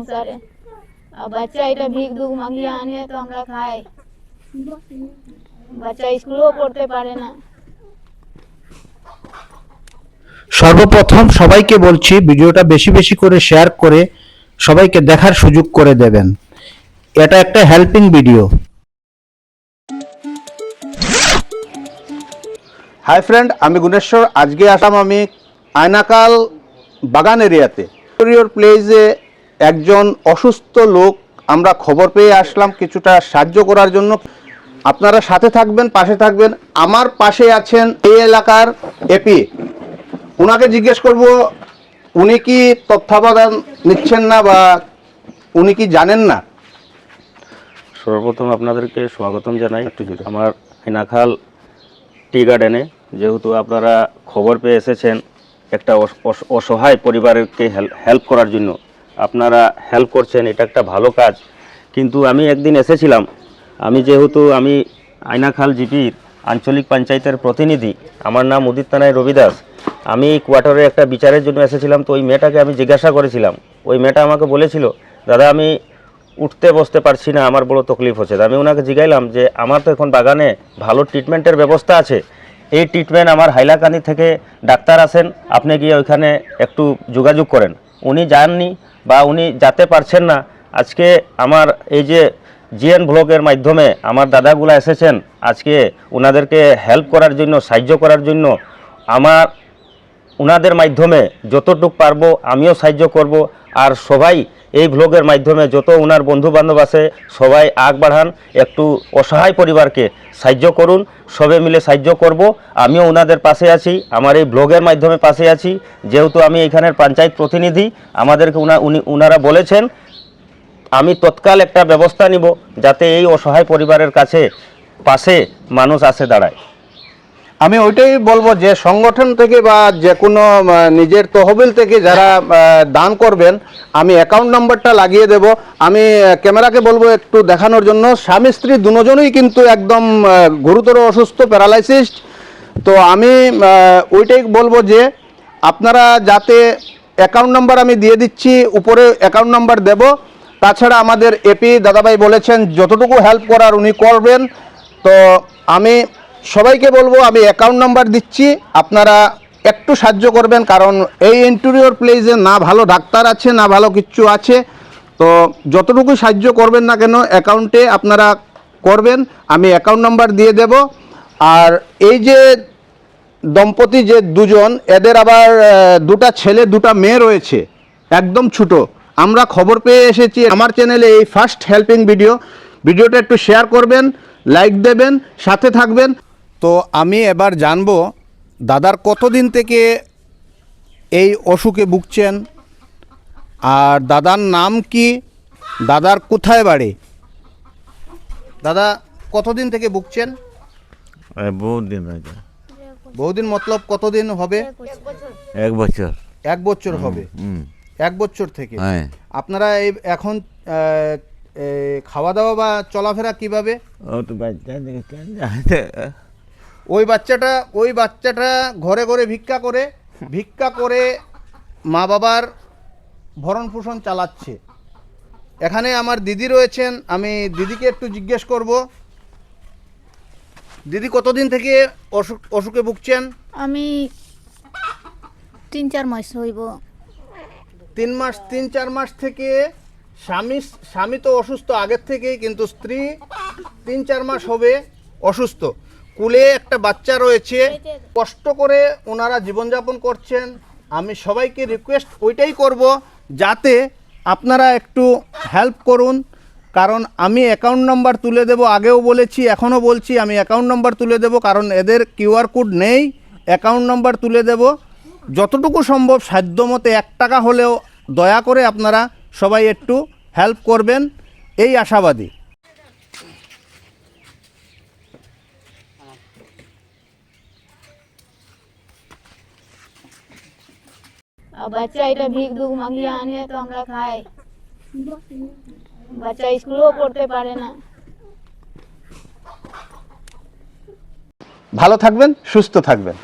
সংসারে। আর বাচ্চা এটা ভিক দুঃখ মাগিয়ে আনে তো আমরা খাই। বাচ্চা স্কুলেও পড়তে পারে না। সর্বপ্রথম সবাইকে বলছি ভিডিওটা বেশি বেশি করে শেয়ার করে সবাইকে দেখার সুযোগ করে দেবেন। এটা একটা হেল্পিং ভিডিও হাই ফ্রেন্ড আমি গুণেশ্বর। আজকে আসলাম আমি আয়নাকাল বাগান এরিয়াতে। প্লেসে একজন অসুস্থ লোক, আমরা খবর পেয়ে আসলাম কিছুটা সাহায্য করার জন্য। আপনারা সাথে থাকবেন, পাশে থাকবেন। আমার পাশে আছেন এই এলাকার এপি ওনাকে জিজ্ঞেস করব, উনি কি তত্ত্বাবধান নিচ্ছেন না বা উনি কি জানেন না? সর্বপ্রথম আপনাদেরকে স্বাগতম জানাই। আমার হেনাখাল টি গার্ডেনে। যেহেতু আপনারা খবর পেয়ে এসেছেন একটা অস- অস- অসহায় পরিবারকে হেল্প করার জন্য। আপনারা হেল্প করছেন, এটা একটা ভালো কাজ। কিন্তু আমি একদিন এসেছিলাম, আমি যেহেতু আমি আইনাখাল জিপির আঞ্চলিক পঞ্চায়েতের প্রতিনিধি, আমার নাম উদিত তানাই রবিদাস। আমি কোয়ার্টারে একটা বিচারের জন্য এসেছিলাম, তো ওই মেয়েটাকে আমি জিজ্ঞাসা করেছিলাম। ওই মেয়েটা আমাকে বলেছিল, দাদা, আমি উঠতে বসতে পারছি না, আমার বড় তকলিফ হচ্ছে। আমি ওনাকে জিগাইলাম যে, আমার তো এখন বাগানে ভালো ট্রিটমেন্টের ব্যবস্থা আছে। এই ট্রিটমেন্ট আমার হাইলাকান্দি থেকে ডাক্তার আসেন, আপনি গিয়ে ওইখানে একটু যোগাযোগ করেন। উনি যাননি বা উনি যেতে পারছেন না, আজকে আমার এই যে জিএন ব্লকের মাধ্যমে আমার দাদাগুলা এসেছেন, আজকে ওনাদেরকে হেল্প করার জন্য, সাহায্য করার জন্য, আমার ওনাদের মাধ্যমে যতটুক পারব আমিও সাহায্য করব, আর সবাই এই ভ্লগের মাধ্যমে যত ওনার বন্ধু বান্ধব আছে, সবাই আগ বাড়ান, একটু অসহায় পরিবারকে সাহায্য করুন, সবে মিলে সাহায্য করব। আমিও ওনাদের পাশে আছি, আমার এই ব্লগের মাধ্যমে পাশে আছি। যেহেতু আমি এখানের পঞ্চায়েত প্রতিনিধি, আমাদেরকে উনা, উনি ওনারা বলেছেন, আমি তৎকাল একটা ব্যবস্থা নিব যাতে এই অসহায় পরিবারের কাছে, পাশে মানুষ আসে দাঁড়ায়। আমি ওইটাই বলব যে সংগঠন থেকে বা যে কোনো নিজের তহবিল থেকে যারা দান করবেন, আমি অ্যাকাউন্ট নাম্বারটা লাগিয়ে দেব। আমি ক্যামেরাকে বলব একটু দেখানোর জন্য। স্বামী, স্ত্রী দুজনেই কিন্তু একদম গুরুতর অসুস্থ প্যারালাইসিস তো আমি ওইটাই বলব যে আপনারা যাতে অ্যাকাউন্ট নাম্বার আমি দিয়ে দিচ্ছি, উপরে অ্যাকাউন্ট নাম্বার দেব। তাছাড়া আমাদের এপি দাদাভাই বলেছেন, যতটুকু হেল্প করার উনি করবেন। তো আমি সবাইকে বলব, আমি অ্যাকাউন্ট নাম্বার দিচ্ছি, আপনারা একটু সাহায্য করবেন, কারণ এই ইন্টেরিয়র প্লেসে না ভালো ডাক্তার আছে, না ভালো কিচ্ছু আছে। তো যতটুকু সাহায্য করবেন না কেন অ্যাকাউন্টে আপনারা করবেন, আমি অ্যাকাউন্ট নাম্বার দিয়ে দেব। আর এই যে দম্পতি যে দুজন, এদের আবার দুটা ছেলে, দুটা মেয়ে রয়েছে, একদম ছোট। আমরা খবর পেয়ে এসেছি আমার চ্যানেলে এই ফার্স্ট হেল্পিং ভিডিও ভিডিওটা একটু শেয়ার করবেন লাইক দেবেন, সাথে থাকবেন। তো আমি এবার জানব দাদার কতদিন থেকে এই অসুখে ভুগছেন? আর দাদার নাম কি? দাদার কোথায় বাড়ি? দাদা কতদিন থেকে ভুগছেন? এই বহুত দিন বহুদিন মতলব কতদিন হবে? এক বছর। এক বছর। হবে। এক বছর থেকে। হ্যাঁ। আপনারা এই এখন খাওয়া দাওয়া বা চলাফেরা কীভাবে? ও তো বাচ্চা দেখে কেন জানতে ওই বাচ্চাটা ওই বাচ্চাটা ঘরে ঘরে ভিক্ষা করে ভিক্ষা করে মা বাবার ভরণ পোষণ চালাচ্ছে। এখানে আমার দিদি রয়েছেন আমি দিদিকে একটু জিজ্ঞেস করব। দিদি কতদিন থেকে অসুখ অসুখে ভুগছেন? আমি তিন চার মাস হইব। তিন মাস তিন চার মাস থেকে স্বামী স্বামী তো অসুস্থ আগের থেকেই কিন্তু স্ত্রী তিন চার মাস হবে অসুস্থ। কুলে একটা বাচ্চা রয়েছে কষ্ট করে ওনারা জীবনযাপন করছেন। আমি সবাইকে রিকোয়েস্ট ওইটাই করব যাতে আপনারা একটু হেল্প করুন। কারণ আমি অ্যাকাউন্ট নাম্বার তুলে দেব আগেও বলেছি এখনও বলছি আমি অ্যাকাউন্ট নাম্বার তুলে দেব কারণ এদের কিউআর কোড নেই। অ্যাকাউন্ট নাম্বার তুলে দেব। যতটুকু সম্ভব সাধ্যমতো এক টাকা হলেও দয়া করে আপনারা সবাই একটু হেল্প করবেন। এই আশাবাদী। বাচ্চা এটা ভিক দুঃখ মাগিয়ে আনে তো আমরা খাই। বাচ্চা স্কুলেও পড়তে পারে না। ভালো থাকবেন, সুস্থ থাকবেন।